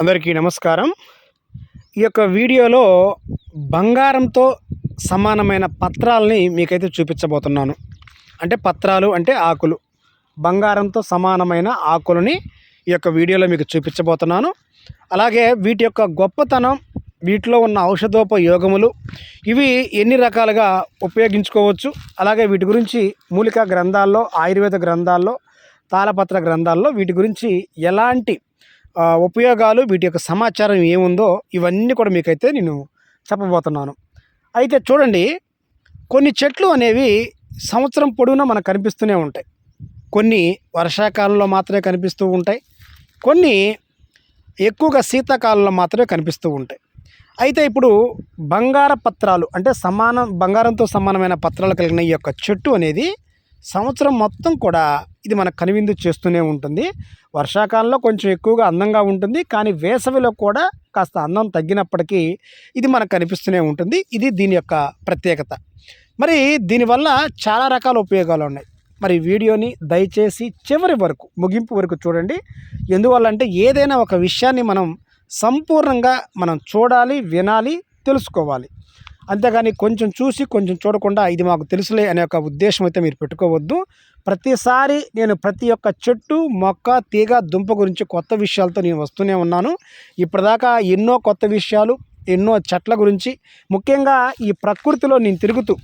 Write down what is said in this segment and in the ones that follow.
అందరికీ నమస్కారం. ఈ యొక్క వీడియోలో బంగారంతో సమానమైన పత్రాలని మీకైతే చూపించబోతున్నాను. అంటే పత్రాలు అంటే ఆకులు. బంగారంతో సమానమైన ఆకులని ఈ యొక్క వీడియోలో మీకు చూపించబోతున్నాను. అలాగే వీటి యొక్క గొప్పతనం వీటిలో ఉన్న ఔషధోపయోగములు ఇవి ఎన్ని రకాలుగా ఉపయోగించుకోవచ్చు? అలాగే వీటి గురించి మూలిక గ్రంథాల్లో ఆయుర్వేద గ్రంథాల్లో తాళపత్ర గ్రంథాల్లో వీటి గురించి ఎలాంటి ఉపయోగాలు వీటి యొక్క సమాచారం ఏముందో ఇవన్నీ కూడా మీకైతే నేను చెప్పబోతున్నాను. అయితే చూడండి కొన్ని చెట్లు అనేవి సంవత్సరం పొడవునా మనకు కనిపిస్తూనే ఉంటాయి. కొన్ని వర్షాకాలంలో మాత్రమే కనిపిస్తూ ఉంటాయి. కొన్ని ఎక్కువగా శీతాకాలంలో మాత్రమే కనిపిస్తూ ఉంటాయి. అయితే ఇప్పుడు బంగార పత్రాలు అంటే సమానం బంగారంతో సమానమైన పత్రాలు కలిగిన ఈ యొక్క చెట్టు అనేది సంవత్సరం మొత్తం కూడా ఇది మనకు కనువిందు చేస్తూనే ఉంటుంది. వర్షాకాలంలో కొంచెం ఎక్కువగా అందంగా ఉంటుంది. కానీ వేసవిలో కూడా కాస్త అందం తగ్గినప్పటికీ ఇది మనకు కనిపిస్తూనే ఉంటుంది. ఇది దీని యొక్క ప్రత్యేకత. మరి దీనివల్ల చాలా రకాల ఉపయోగాలు ఉన్నాయి. మరి వీడియోని దయచేసి చివరి వరకు ముగింపు వరకు చూడండి. ఎందువల్ల అంటే ఏదైనా ఒక విషయాన్ని మనం సంపూర్ణంగా మనం చూడాలి వినాలి తెలుసుకోవాలి. అంతేగాని కొంచెం చూసి కొంచెం చూడకుండా ఇది మాకు తెలుసులే అనే ఒక ఉద్దేశం అయితే మీరు పెట్టుకోవద్దు. ప్రతిసారి నేను ప్రతి ఒక్క చెట్టు మొక్క తీగ దుంప గురించి కొత్త విషయాలతో నేను వస్తూనే ఉన్నాను. ఇప్పటిదాకా ఎన్నో కొత్త విషయాలు ఎన్నో చెట్ల గురించి ముఖ్యంగా ఈ ప్రకృతిలో నేను తిరుగుతూ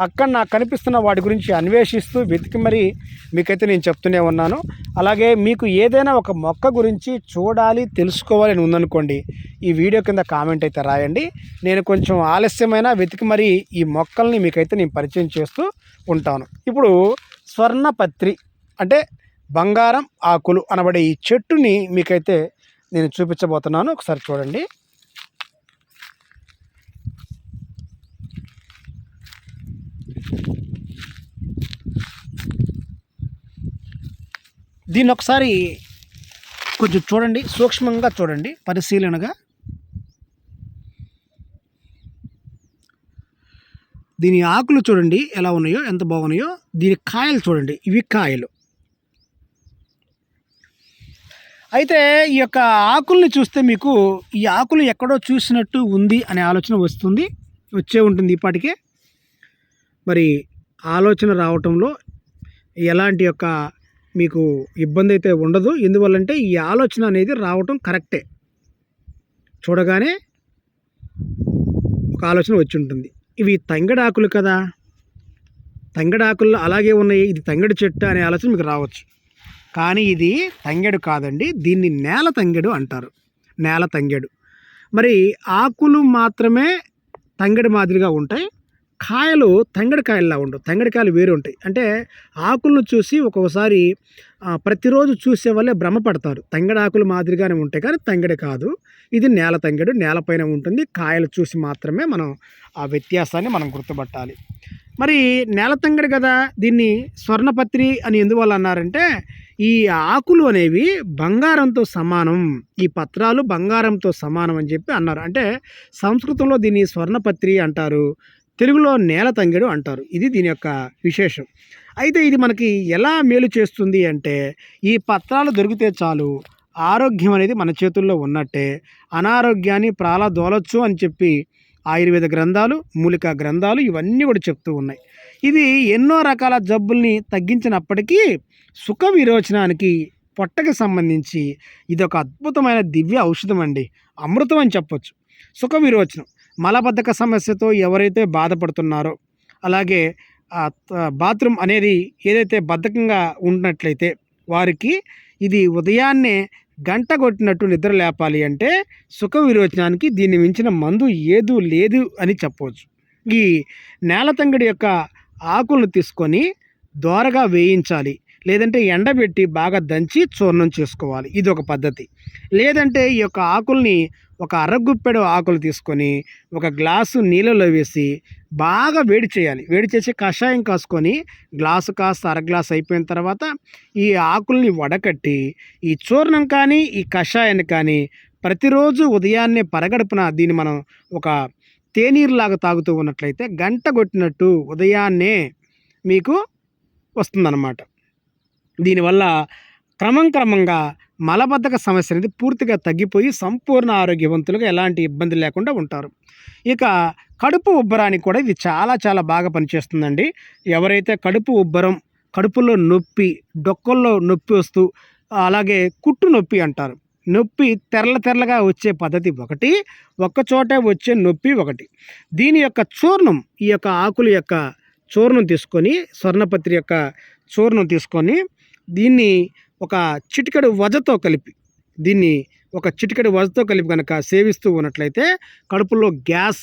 అక్కడ నాకు కనిపిస్తున్న వాటి గురించి అన్వేషిస్తూ వెతికి మరీ మీకైతే నేను చెప్తూనే ఉన్నాను. అలాగే మీకు ఏదైనా ఒక మొక్క గురించి చూడాలి తెలుసుకోవాలి అని ఉందనుకోండి ఈ వీడియో కింద కామెంట్ అయితే రాయండి. నేను కొంచెం ఆలస్యమైన వెతికి మరీ ఈ మొక్కల్ని మీకైతే నేను పరిచయం చేస్తూ ఉంటాను. ఇప్పుడు స్వర్ణపత్రి అంటే బంగారం ఆకులు అనబడే ఈ చెట్టుని మీకైతే నేను చూపించబోతున్నాను. ఒకసారి చూడండి. దీన్ని ఒకసారి కొంచెం చూడండి సూక్ష్మంగా చూడండి పరిశీలనగా. దీని ఆకులు చూడండి ఎలా ఉన్నాయో ఎంత బాగున్నాయో. దీని కాయలు చూడండి ఇవి కాయలు. అయితే ఈ యొక్క ఆకుల్ని చూస్తే మీకు ఈ ఆకులు ఎక్కడో చూసినట్టు ఉంది అనే ఆలోచన వస్తుంది వచ్చే ఉంటుంది ఇప్పటికే. మరి ఆలోచన రావటంలో ఎలాంటి యొక్క మీకు ఇబ్బంది అయితే ఉండదు. ఎందువల్లంటే ఈ ఆలోచన అనేది రావటం కరెక్టే. చూడగానే ఒక ఆలోచన వచ్చి ఉంటుంది ఇవి తంగడాకులు కదా. తంగడాకుల్లో అలాగే ఉన్నాయి. ఇది తంగడి చెట్టు అనే ఆలోచన మీకు రావచ్చు. కానీ ఇది తంగెడు కాదండి. దీన్ని నేల తంగెడు అంటారు. నేల తంగెడు. మరి ఆకులు మాత్రమే తంగడి మాదిరిగా ఉంటాయి. కాయలు తంగడికాయల్లా ఉండవు. తంగడికాయలు వేరు ఉంటాయి. అంటే ఆకులను చూసి ఒక్కొక్కసారి ప్రతిరోజు చూసే వాళ్ళే భ్రమపడతారు. తంగడి ఆకులు మాదిరిగానే ఉంటాయి కానీ తంగడి కాదు. ఇది నేల తంగడు నేలపైన ఉంటుంది. కాయలు చూసి మాత్రమే మనం ఆ వ్యత్యాసాన్ని మనం గుర్తుపట్టాలి. మరి నేల తంగడి కదా దీన్ని స్వర్ణపత్రి అని ఎందువల్ల అన్నారంటే ఈ ఆకులు అనేవి బంగారంతో సమానం ఈ పత్రాలు బంగారంతో సమానం అని చెప్పి అన్నారు. అంటే సంస్కృతంలో దీన్ని స్వర్ణపత్రి అంటారు. తెలుగులో నేల తంగెడు అంటారు. ఇది దీని యొక్క విశేషం. అయితే ఇది మనకి ఎలా మేలు చేస్తుంది అంటే ఈ పత్రాలు దొరికితే చాలు ఆరోగ్యం అనేది మన చేతుల్లో ఉన్నట్టే అనారోగ్యాన్ని ప్రాలదోలొచ్చు అని చెప్పి ఆయుర్వేద గ్రంథాలు మూలికా గ్రంథాలు ఇవన్నీ కూడా చెప్తూ ఉన్నాయి. ఇది ఎన్నో రకాల జబ్బుల్ని తగ్గించినప్పటికీ సుఖ విరోచనానికి పొట్టకి సంబంధించి ఇది ఒక అద్భుతమైన దివ్య ఔషధం అండి. అమృతం అని చెప్పొచ్చు. సుఖ విరోచనం. మలబద్ధక సమస్యతో ఎవరైతే బాధపడుతున్నారో అలాగే బాత్రూమ్ అనేది ఏదైతే బద్ధకంగా ఉన్నట్లయితే వారికి ఇది ఉదయాన్నే గంట కొట్టినట్టు నిద్ర లేపాలి అంటే సుఖ విరోచనానికి దీన్ని మించిన మందు ఏదూ లేదు అని చెప్పవచ్చు. ఈ నేలతంగడి యొక్క ఆకులను తీసుకొని దోరగా వేయించాలి. లేదంటే ఎండబెట్టి బాగా దంచి చూర్ణం చేసుకోవాలి. ఇది ఒక పద్ధతి. లేదంటే ఈ యొక్క ఆకుల్ని ఒక అరగుప్పెడు ఆకులు తీసుకొని ఒక గ్లాసు నీళ్ళలో వేసి బాగా వేడి చేయాలి. వేడి చేసి కషాయం కాసుకొని గ్లాసు కాస్త అర గ్లాస్ అయిపోయిన తర్వాత ఈ ఆకుల్ని వడకట్టి ఈ చూర్ణం కానీ ఈ కషాయాన్ని కానీ ప్రతిరోజు ఉదయాన్నే పరగడుపున దీన్ని మనం ఒక తేనీరులాగా తాగుతూ ఉన్నట్లయితే గంట కొట్టినట్టు ఉదయాన్నే మీకు వస్తుందన్నమాట. దీనివల్ల క్రమం క్రమంగా మలబద్ధక సమస్య అనేది పూర్తిగా తగ్గిపోయి సంపూర్ణ ఆరోగ్యవంతులుగా ఎలాంటి ఇబ్బంది లేకుండా ఉంటారు. ఇక కడుపు ఉబ్బరానికి కూడా ఇది చాలా చాలా బాగా పనిచేస్తుందండి. ఎవరైతే కడుపు ఉబ్బరం కడుపులో నొప్పి డొక్కల్లో నొప్పి వస్తూ అలాగే కుట్టు నొప్పి అంటారు. నొప్పి తెరల తెరలగా వచ్చే పద్ధతి ఒకటి ఒక్కచోటే వచ్చే నొప్పి ఒకటి. దీని యొక్క చూర్ణం ఈ యొక్క ఆకుల యొక్క చూర్ణం తీసుకొని స్వర్ణపత్రి యొక్క చూర్ణం తీసుకొని దీన్ని ఒక చిటికెడు వజతో కలిపి దీన్ని ఒక చిటికెడు వజతో కలిపి కనుక సేవిస్తూ ఉన్నట్లయితే కడుపులో గ్యాస్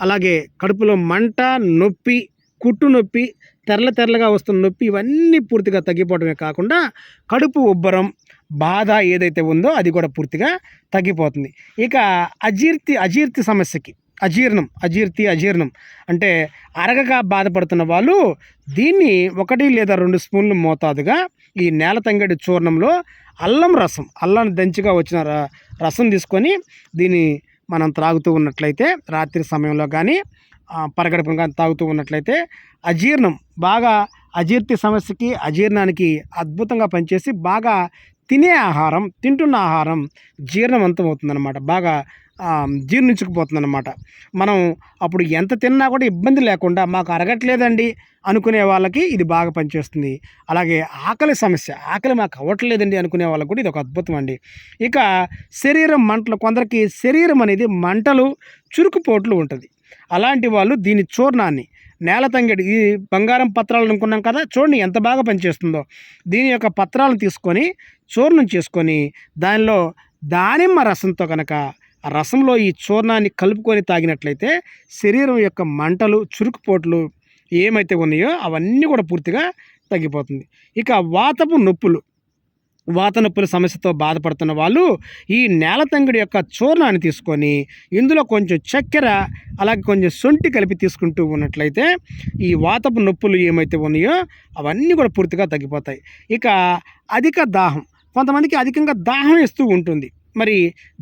అలాగే కడుపులో మంట నొప్పి కుట్టు నొప్పి తెరల తెరలుగా వస్తున్న నొప్పి ఇవన్నీ పూర్తిగా తగ్గిపోవడమే కాకుండా కడుపు ఉబ్బరం బాధ ఏదైతే ఉందో అది కూడా పూర్తిగా తగ్గిపోతుంది. ఇక అజీర్తి అజీర్తి సమస్యకి అజీర్ణం అజీర్తి అజీర్ణం. అంటే అరగగా బాధపడుతున్న వాళ్ళు దీన్ని ఒకటి లేదా రెండు స్పూన్లు మోతాదుగా ఈ నేల తంగడి చూర్ణంలో అల్లం రసం అల్లం దంచిగా వచ్చిన ర- రసం తీసుకొని దీన్ని మనం త్రాగుతూ ఉన్నట్లయితే రాత్రి సమయంలో కానీ పరగడుపున కానీ తాగుతూ ఉన్నట్లయితే అజీర్ణం బాగా అజీర్తి సమస్యకి అజీర్ణానికి అద్భుతంగా పనిచేసి బాగా తినే ఆహారం తింటున్న ఆహారం జీర్ణవంతం అవుతుందన్నమాట. బాగా జీర్ణించుకుపోతుందన్నమాట. మనం అప్పుడు ఎంత తిన్నా కూడా ఇబ్బంది లేకుండా మాకు అరగట్లేదండి అనుకునే వాళ్ళకి ఇది బాగా పనిచేస్తుంది. అలాగే ఆకలి సమస్య ఆకలి మాకు అవ్వట్లేదండి అనుకునే వాళ్ళకి కూడా ఇది ఒక అద్భుతం అండి. ఇక శరీరం మంటలు కొందరికి శరీరం అనేది మంటలు చురుకుపోట్లు ఉంటుంది. అలాంటి వాళ్ళు దీని చూర్ణాన్ని నేల తంగడి ఈ బంగారం పత్రాలు అనుకున్నాం కదా చూడండి ఎంత బాగా పనిచేస్తుందో దీని యొక్క పత్రాలను తీసుకొని చూర్ణం చేసుకొని దానిలో దానిమ్మ రసంతో కనుక రసంలో ఈ చూర్ణాన్ని కలుపుకొని తాగినట్లయితే శరీరం యొక్క మంటలు చురుకుపోట్లు ఏమైతే ఉన్నాయో అవన్నీ కూడా పూర్తిగా తగ్గిపోతుంది. ఇక వాతపు నొప్పులు వాత నొప్పుల సమస్యతో బాధపడుతున్న వాళ్ళు ఈ నేల తంగిడి యొక్క చూర్ణాన్ని తీసుకొని ఇందులో కొంచెం చక్కెర అలాగే కొంచెం సొంటి కలిపి తీసుకుంటూ ఉన్నట్లయితే ఈ వాతపు నొప్పులు ఏమైతే ఉన్నాయో అవన్నీ కూడా పూర్తిగా తగ్గిపోతాయి. ఇక అధిక దాహం కొంతమందికి అధికంగా దాహం ఇస్తూ ఉంటుంది. మరి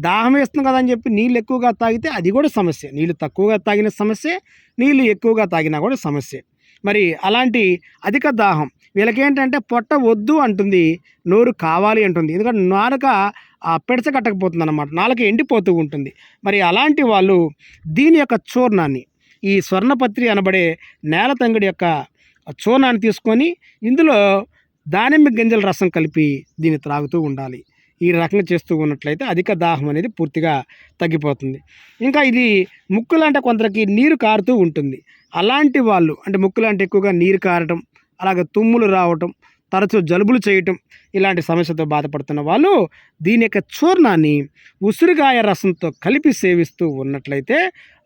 దాహం వేస్తుంది కదా అని చెప్పి నీళ్ళు ఎక్కువగా తాగితే అది కూడా సమస్య. నీళ్ళు తక్కువగా తాగిన సమస్య నీళ్ళు ఎక్కువగా తాగినా కూడా సమస్య. మరి అలాంటి అధిక దాహం వీళ్ళకేంటంటే పొట్ట వద్దు అంటుంది నోరు కావాలి అంటుంది. ఎందుకంటే నాలుక పెడచగట్టకపోతుంది అనమాట నాలుక ఎండిపోతూ ఉంటుంది. మరి అలాంటి వాళ్ళు దీని యొక్క చూర్ణాన్ని ఈ స్వర్ణపత్రి అనబడే నేల తంగిడి యొక్క చూర్ణాన్ని తీసుకొని ఇందులో దానిమ్మ గింజల రసం కలిపి దీన్ని త్రాగుతూ ఉండాలి. ఈ రకంగా చేస్తూ ఉన్నట్లయితే అధిక దాహం అనేది పూర్తిగా తగ్గిపోతుంది. ఇంకా ఇది ముక్కులంటే కొందరికి నీరు కారుతూ ఉంటుంది. అలాంటి వాళ్ళు అంటే ముక్కులంటే ఎక్కువగా నీరు కారటం అలాగే తుమ్ములు రావటం తరచూ జలుబులు చేయటం ఇలాంటి సమస్యతో బాధపడుతున్న వాళ్ళు దీని యొక్క చూర్ణాన్ని ఉసిరిగాయ రసంతో కలిపి సేవిస్తూ ఉన్నట్లయితే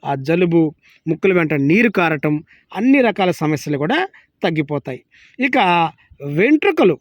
ఆ జలుబు ముక్కుల వెంట నీరు కారటం అన్ని రకాల సమస్యలు కూడా తగ్గిపోతాయి. ఇక వెంట్రుకలు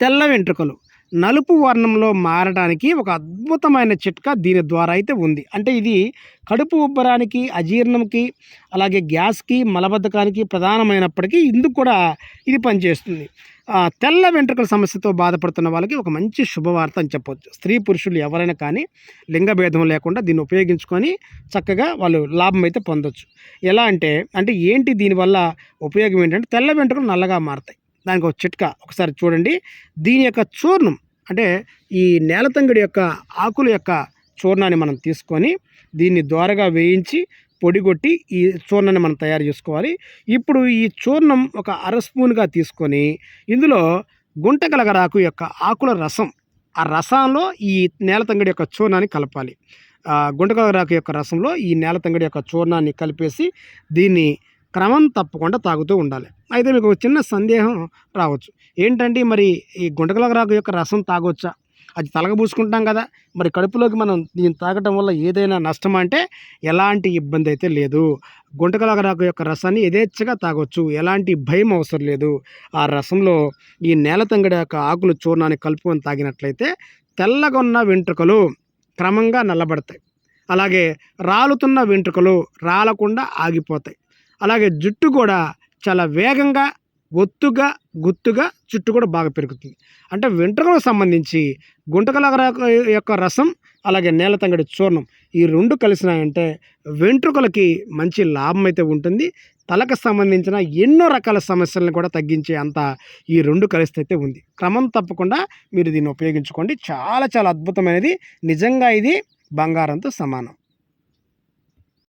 తెల్ల వెంట్రుకలు నలుపు వర్ణంలో మారడానికి ఒక అద్భుతమైన చిట్కా దీని ద్వారా అయితే ఉంది. అంటే ఇది కడుపు ఉబ్బరానికి అజీర్ణంకి అలాగే గ్యాస్కి మలబద్ధకానికి ప్రధానమైనప్పటికీ ఇందుకు కూడా ఇది పనిచేస్తుంది. ఆ, తెల్ల వెంట్రుకల సమస్యతో బాధపడుతున్న వాళ్ళకి ఒక మంచి శుభవార్త అని చెప్పొచ్చు. స్త్రీ పురుషులు ఎవరైనా కానీ లింగ భేదం లేకుండా దీన్ని ఉపయోగించుకొని చక్కగా వాళ్ళు లాభం అయితే పొందొచ్చు. ఎలా అంటే అంటే ఏంటి దీనివల్ల ఉపయోగం ఏంటంటే తెల్ల వెంట్రుకలు నల్లగా మారతాయి. దానికి ఒక చిట్కా. ఒకసారి చూడండి. దీని యొక్క చూర్ణం అంటే ఈ నేలతంగడి యొక్క ఆకుల యొక్క చూర్ణాన్ని మనం తీసుకొని దీన్ని ద్వారగా వేయించి పొడిగొట్టి ఈ చూర్ణాన్ని మనం తయారు చేసుకోవాలి. ఇప్పుడు ఈ చూర్ణం ఒక అర స్పూన్గా తీసుకొని ఇందులో గుంటగలగరాకు యొక్క ఆకుల రసం ఆ రసంలో ఈ నేలతంగడి యొక్క చూర్ణాన్ని కలపాలి. గుంటగలగరాకు యొక్క రసంలో ఈ నేలతంగడి యొక్క చూర్ణాన్ని కలిపేసి దీన్ని క్రమం తప్పకుండా తాగుతూ ఉండాలి. అయితే మీకు చిన్న సందేహం రావచ్చు. ఏంటంటే మరి ఈ గుంటగలగరాకు యొక్క రసం తాగొచ్చా? అది తలగబూసుకుంటాం కదా. మరి కడుపులోకి మనం దీన్ని తాగటం వల్ల ఏదైనా నష్టం అంటే ఎలాంటి ఇబ్బంది అయితే లేదు. గుంటకలగరాకు యొక్క రసాన్ని యథేచ్ఛగా తాగొచ్చు. ఎలాంటి భయం అవసరం లేదు. ఆ రసంలో ఈ నేల తంగడి యొక్క ఆకులు చూర్ణాన్ని కలుపుకొని తాగినట్లయితే తెల్లగా ఉన్న వెంట్రుకలు క్రమంగా నల్లబడతాయి. అలాగే రాలుతున్న వెంట్రుకలు రాలకుండా ఆగిపోతాయి. అలాగే జుట్టు కూడా చాలా వేగంగా ఒత్తుగా గుత్తుగా జుట్టు కూడా బాగా పెరుగుతుంది. అంటే వెంట్రుకలకు సంబంధించి గుంటకల యొక్క రసం అలాగే నేల తంగడి చూర్ణం ఈ రెండు కలిసినాయంటే వెంట్రుకలకి మంచి లాభం అయితే ఉంటుంది. తలకు సంబంధించిన ఎన్నో రకాల సమస్యలను కూడా తగ్గించే అంత ఈ రెండు కలిస్తే అయితే ఉంది. క్రమం తప్పకుండా మీరు దీన్ని ఉపయోగించుకోండి. చాలా చాలా అద్భుతమైనది. నిజంగా ఇది బంగారంతో సమానం.